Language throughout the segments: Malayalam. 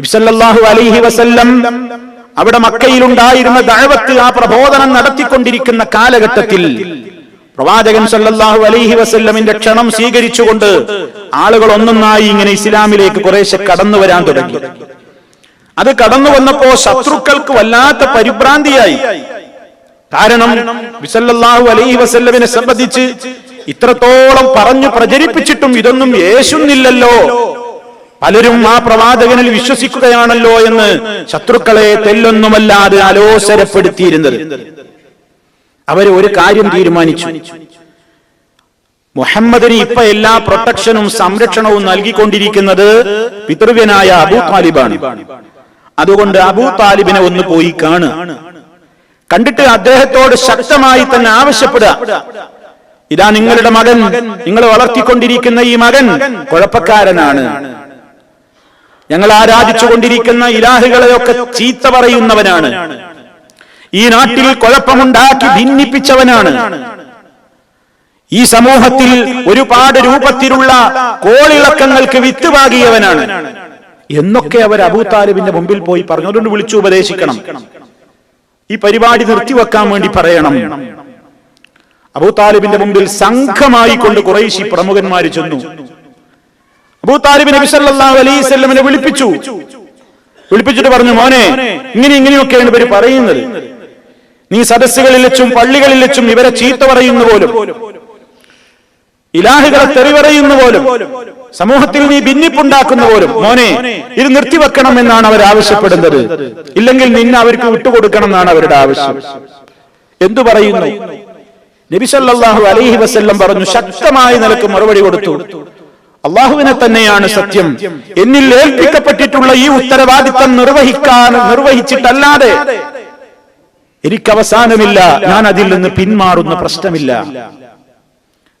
നബിസല്ലാഹു അലൈഹി വസല്ലം അവിടെ മക്കയിലുണ്ടായിരുന്ന ദഅവത്ത് ആ പ്രബോധനം നടത്തിക്കൊണ്ടിരിക്കുന്ന കാലഘട്ടത്തിൽ പ്രവാചകൻ സല്ലല്ലാഹു അലൈഹി വസല്ലമിന്റെ ക്ഷണം സ്വീകരിച്ചുകൊണ്ട് ആളുകൾ ഒന്നൊന്നായി ഇങ്ങനെ ഇസ്ലാമിലേക്ക് കുറേശ്ശെ കടന്നു വരാൻ തുടങ്ങി. അത് കടന്നു വന്നപ്പോ ശത്രുക്കൾക്ക് വല്ലാത്ത പരിഭ്രാന്തിയായി. കാരണം വിസല്ലാഹു അലൈഹി വസല്ലമിനെ സംബന്ധിച്ച് ഇത്രത്തോളം പറഞ്ഞു പ്രചരിപ്പിച്ചിട്ടും ഇതൊന്നും യേശുന്നില്ലല്ലോ. പലരും ആ പ്രവാചകനിൽ വിശ്വസിക്കുകയാണല്ലോ എന്ന് ശത്രുക്കളെ തെല്ലൊന്നുമല്ലാതെ അലോസരപ്പെടുത്തിയിരുന്നത്. അവർ ഒരു കാര്യം തീരുമാനിച്ചു. മുഹമ്മദിന് ഇപ്പൊ എല്ലാ പ്രൊട്ടക്ഷനും സംരക്ഷണവും നൽകിക്കൊണ്ടിരിക്കുന്നത് പിതൃവ്യനായ അബൂ താലിബാണ്. അതുകൊണ്ട് അബൂ താലിബിനെ ഒന്ന് പോയി കാണുക. കണ്ടിട്ട് അദ്ദേഹത്തോട് ശക്തമായി തന്നെ ആവശ്യപ്പെടുക. ഇതാ നിങ്ങളുടെ മകൻ നിങ്ങൾ വളർത്തിക്കൊണ്ടിരിക്കുന്ന ഈ മകൻ കുഴപ്പക്കാരനാണ്. ഞങ്ങൾ ആരാധിച്ചുകൊണ്ടിരിക്കുന്ന ഇലാഹുകളെയൊക്കെ ചീത്ത പറയുന്നവനാണ്. ഈ നാട്ടിൽ കുഴപ്പമുണ്ടാക്കി ഭിന്നിപ്പിച്ചവനാണ്. ഈ സമൂഹത്തിൽ ഒരുപാട് രൂപത്തിലുള്ള കോളിളക്കങ്ങൾക്ക് വിത്ത് പാകിയവനാണ് എന്നൊക്കെ അവർ അബൂ താലിബിന്റെ മുമ്പിൽ പോയി പറഞ്ഞു അതുകൊണ്ട് വിളിച്ചു ഉപദേശിക്കണം. ഈ പരിപാടി നിർത്തിവെക്കാൻ വേണ്ടി പറയണം. അബൂ താലിബിന്റെ മുമ്പിൽ സംഘമായി കൊണ്ട് കുറേശി പ്രമുഖന്മാര് ചെന്നു. അബൂ താലിബ് നബി സല്ലല്ലാഹു അലൈഹി വിളിപ്പിച്ചു. വിളിപ്പിച്ചിട്ട് പറഞ്ഞു മോനെ ഇങ്ങനെ ഇങ്ങനെയൊക്കെയാണ് ഇവർ പറയുന്നത്. നീ സദസ്സുകളിൽ വെച്ചും പള്ളികളിൽ വെച്ചും ഇവരെ ചീത്ത പറയുന്ന പോലും. ഇലാഹുകളെ തെറി പറയുന്ന പോലും. സമൂഹത്തിൽ നീ ഭിന്നിപ്പുണ്ടാക്കുന്ന പോലും. മോനെ ഇത് നിർത്തിവെക്കണം എന്നാണ് അവർ ആവശ്യപ്പെടുന്നത്. ഇല്ലെങ്കിൽ നിന്നെ അവർക്ക് വിട്ടുകൊടുക്കണം എന്നാണ് അവരുടെ ആവശ്യം. എന്തു പറയുന്നു? നബിസല്ലാഹു അലൈഹി വസ്ല്ലം പറഞ്ഞു ശക്തമായി നിലയ്ക്ക് മറുപടി കൊടുത്തു. അള്ളാഹുവിനെ തന്നെയാണ് സത്യം. എന്നിൽ ഏൽപ്പിക്കപ്പെട്ടിട്ടുള്ള ഈ ഉത്തരവാദിത്തം നിർവഹിക്കാൻ നിർവഹിച്ചിട്ടല്ലാതെ എനിക്ക് അവസാനമില്ല. ഞാൻ അതിൽ നിന്ന് പിന്മാറുന്ന പ്രശ്നമില്ല.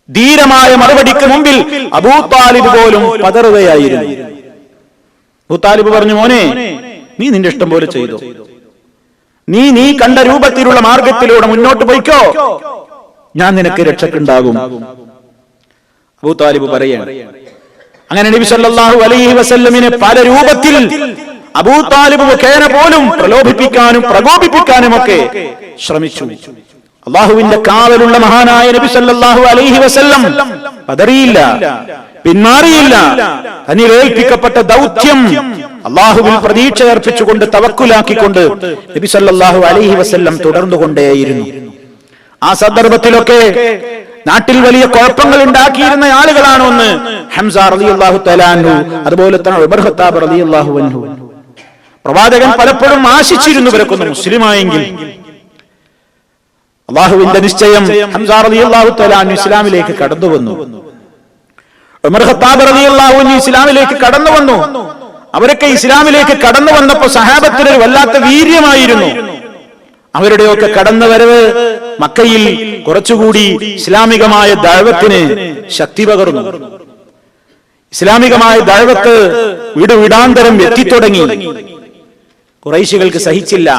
ധീരമായ മറുപടിക്ക് മുമ്പിൽ അബൂ താലിബ് പോലും പതറുകയായിരുന്നു. അബൂ താലിബ് പറഞ്ഞു മോനെ നീ നിന്റെ ഇഷ്ടം പോലെ ചെയ്തു. നീ നീ കണ്ട രൂപത്തിലുള്ള മാർഗത്തിലൂടെ മുന്നോട്ട് പോയിക്കോ. ഞാൻ നിനക്ക് രക്ഷക്കുണ്ടാകും. അബൂ താലിബ് പറയാണ് അങ്ങനെ നബി സല്ലല്ലാഹു അലൈഹി വസല്ലമിനെ പല രൂപത്തിൽ അബൂ താലിബ് മുഖേന പോലും പ്രലോഭിപ്പിക്കാനും പ്രകോപിപ്പിക്കാനും ഒക്കെ ശ്രമിച്ചു. അള്ളാഹുവിന്റെ കാവലുള്ള മഹാനായ നബി സല്ലല്ലാഹു അലൈഹി വസല്ലം പതറിയില്ല പിന്മാറിയില്ല. തന്നിൽ ഏൽപ്പിക്കപ്പെട്ട ദൗത്യം അള്ളാഹുവിൽ പ്രതീക്ഷ അർപ്പിച്ചുകൊണ്ട് തവക്കുലാക്കിക്കൊണ്ട് നബി സല്ലല്ലാഹു അലൈഹി വസല്ലം തുടർന്നുകൊണ്ടേയിരുന്നു. ആ സന്ദർഭത്തിലൊക്കെ നാട്ടിൽ വലിയ കുഴപ്പങ്ങൾ ഉണ്ടാക്കിയിരുന്ന ആളുകളാണ് ഒന്ന് ഹംസ അതുപോലെ തന്നെ അൻഹു. പ്രവാചകൻ പലപ്പോഴും ആശിച്ചിരുന്നു ഇവരൊക്കെ മുസ്ലിമായെങ്കിൽ. അള്ളാഹുവിന്റെ നിശ്ചയം ഹംസ റളിയല്ലാഹു തലാൻഹു ഇസ്ലാമിലേക്ക് കടന്നു വന്നു ഉമർ ഇസ്ലാമിലേക്ക് കടന്നു വന്നു അവരൊക്കെ ഇസ്ലാമിലേക്ക് കടന്നു വന്നപ്പോ സഹാബത്തിന് വല്ലാത്ത വീര്യമായിരുന്നു. അവരുടെയൊക്കെ കടന്നുവരവ് മക്കയിൽ കുറച്ചുകൂടി ഇസ്ലാമികമായ ദൈവത്തിന് ശക്തി പകർന്നു. ഇസ്ലാമികമായ ദൈവത്ത് വീട് വീടാന്തരം എത്തിത്തുടങ്ങി. കുറൈശികൾക്ക് സഹിച്ചില്ല.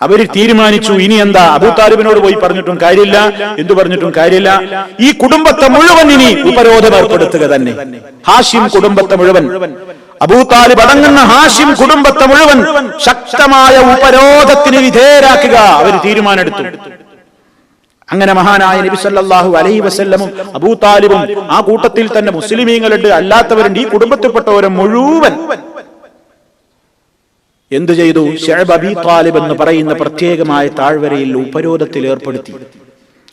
അവർ തീരുമാനിച്ചു ഇനി എന്താ? അബൂ താലിബിനോട് പോയി പറഞ്ഞിട്ടും കാര്യമില്ല. എന്തു പറഞ്ഞിട്ടും കാര്യമില്ല. ഈ കുടുംബത്തെ മുഴുവൻ ഇനി ഉപരോധം ഏർപ്പെടുത്തുക തന്നെ. ഹാഷിം കുടുംബത്തെ മുഴുവൻ അബൂ താലിബ് അടങ്ങുന്ന ഹാഷിം കുടുംബത്തെ മുഴുവൻ ശക്തമായ ഉപരോധത്തിന് വിധേയരാക്കുക. അവർ തീരുമാനമെടുത്തു. അങ്ങനെ മഹാനായ നബി സല്ലല്ലാഹു അലൈഹി വസല്ലമും അബൂ താലിബും ആ കൂട്ടത്തിൽ തന്നെ മുസ്ലിമീങ്ങളുണ്ട്. അല്ലാത്തവരുണ്ട്. ഈ കുടുംബത്തിൽപ്പെട്ടവരെ മുഴുവൻ എന്തു ചെയ്തു? ഷെഹബ് അബി താലിബ് എന്ന് പറയുന്ന പ്രത്യേകമായ താഴ്വരയിൽ ഉപരോധത്തിൽ ഏർപ്പെടുത്തി.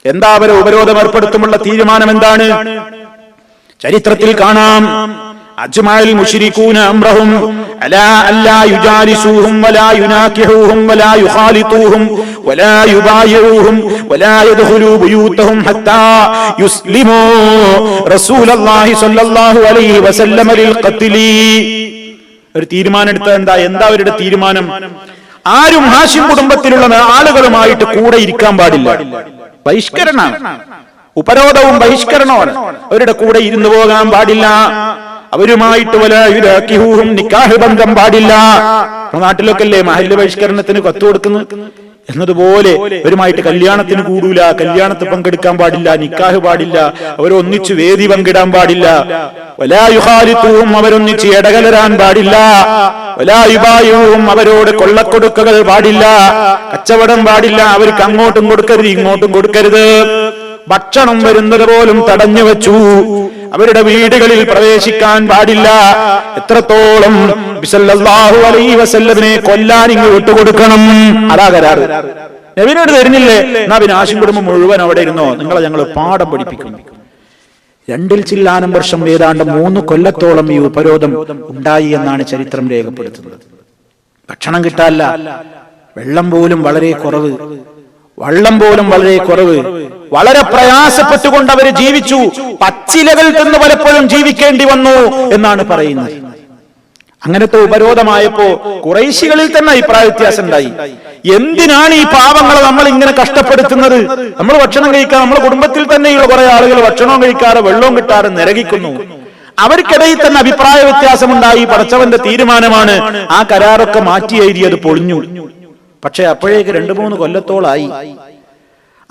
എന്താ അവരെ ഉപരോധം ഏർപ്പെടുത്തുമുള്ള തീരുമാനം എന്താണ് ചരിത്രത്തിൽ കാണാം. അജ്മഅൽ അംറഹും അലാ അല്ലാ വലാ യുനാകിഹൂഹും വലാ വലാ വലാ ഹത്താ അലൈഹി വസല്ലമ ലിൽ ഖത്ലി. ഒരു എന്താ? എന്താ അവരുടെ തീരുമാനം? ആരും ഹാഷിം കുടുംബത്തിലുള്ള ആളുകളുമായിട്ട് കൂടെ ഇരിക്കാൻ പാടില്ല. ബഹിഷ്കരണമാണ്. ഉപരോധവും ബഹിഷ്കരണമാണ് അവരുടെ കൂടെ ഇരുന്നു പോകാൻ പാടില്ല. അവരുമായിട്ട് വലൂഹും നിക്കാഹ് ബന്ധം പാടില്ല. നാട്ടിലൊക്കെ അല്ലേ മഹല്യ ബഹിഷ്കരണത്തിന് കത്ത് കൊടുക്കുന്നു എന്നതുപോലെ അവരുമായിട്ട് കല്യാണത്തിന് കൂടൂല കല്യാണത്തിൽ പങ്കെടുക്കാൻ പാടില്ല നിക്കാഹ് പാടില്ല അവരൊന്നിച്ച് വേദി പങ്കിടാൻ പാടില്ല. വലായുഹാരിത്വവും അവരൊന്നിച്ച് ഇടകലരാൻ പാടില്ല. വലായുപായവും അവരോട് കൊള്ളക്കൊടുക്കകൾ പാടില്ല. കച്ചവടം പാടില്ല അവർക്ക് അങ്ങോട്ടും കൊടുക്കരുത് ഇങ്ങോട്ടും കൊടുക്കരുത്. ഭക്ഷണം വരുന്നത് പോലും തടഞ്ഞു വെച്ചു. അവരുടെ വീടുകളിൽ പ്രവേശിക്കാൻ പാടില്ല. എത്രത്തോളം അലൈഹി വസല്ലമിനെ കൊല്ലാൻ ഇങ്ങ് വിട്ടുകൊടുക്കണം. അതാ കരാറ്. നബിനോട് തരുന്നില്ലേ? എന്നാ പിന്നെ ആശും കുടുംബം മുഴുവൻ അവിടെ ഇരുന്നോ? നിങ്ങളെ ഞങ്ങൾ പാഠം പഠിപ്പിക്കും. രണ്ടിൽ ചില്ലാനം വർഷം ഏതാണ്ട് മൂന്ന് കൊല്ലത്തോളം ഈ ഉപരോധം ഉണ്ടായി എന്നാണ് ചരിത്രം രേഖപ്പെടുത്തുന്നത്. ഭക്ഷണം കിട്ടാല്ല വെള്ളം പോലും വളരെ കുറവ്. വള്ളം പോലും വളരെ കുറവ്. വളരെ പ്രയാസപ്പെട്ടുകൊണ്ട് അവർ ജീവിച്ചു. പച്ചിലകൾ തിന്ന് പലപ്പോഴും ജീവിക്കേണ്ടി വന്നു എന്നാണ് പറയുന്നത്. അങ്ങനത്തെ ഉപരോധമായപ്പോ കുറേശികളിൽ തന്നെ അഭിപ്രായ വ്യത്യാസം ഉണ്ടായി. എന്തിനാണ് ഈ പാവങ്ങളെ നമ്മൾ ഇങ്ങനെ കഷ്ടപ്പെടുത്തുന്നത്? നമ്മൾ ഭക്ഷണം കഴിക്കാൻ നമ്മുടെ കുടുംബത്തിൽ തന്നെയുള്ള കുറെ ആളുകൾ ഭക്ഷണവും കഴിക്കാതെ വെള്ളവും കിട്ടാതെ നിരകിക്കുന്നു. അവർക്കിടയിൽ തന്നെ അഭിപ്രായ വ്യത്യാസമുണ്ടായി പടച്ചവന്റെ തീരുമാനമാണ് ആ കരാറൊക്കെ മാറ്റി എഴുതിയത് പൊളിഞ്ഞു. പക്ഷെ അപ്പോഴേക്ക് രണ്ടു മൂന്ന് കൊല്ലത്തോളായി.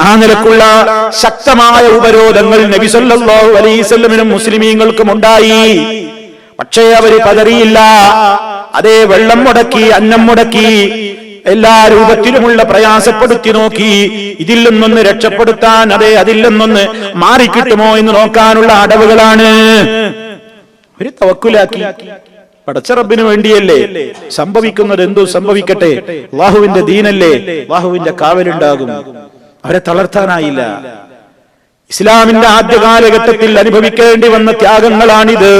ആ നിലക്കുള്ള ശക്തമായ ഉപരോധങ്ങൾ നബിസല്ലാഹു അലൈസ്മിനും മുസ്ലിമീങ്ങൾക്കും ഉണ്ടായി പക്ഷേ അവർ പതറിയില്ല. അതേ വെള്ളം മുടക്കി അന്നം മുടക്കി എല്ലാ രൂപത്തിലുമുള്ള പ്രയാസപ്പെടുത്തി നോക്കി. ഇതിൽ നിന്നൊന്ന് രക്ഷപ്പെടുത്താൻ അതെ അതിൽ നിന്നൊന്ന് മാറിക്കിട്ടുമോ എന്ന് നോക്കാനുള്ള അടവുകളാണ്. ഒരു തവക്കുലാക്കി. പടച്ചറബിന് വേണ്ടിയല്ലേ സംഭവിക്കുന്നത്? എന്തോ സംഭവിക്കട്ടെ? വാഹുവിന്റെ ദീനല്ലേ? വാഹുവിന്റെ കാവലുണ്ടാകും. അവരെ തളർത്താനായില്ല. ഇസ്ലാമിന്റെ ആദ്യ കാലഘട്ടത്തിൽ അനുഭവിക്കേണ്ടി വന്ന ത്യാഗങ്ങളാണിത്.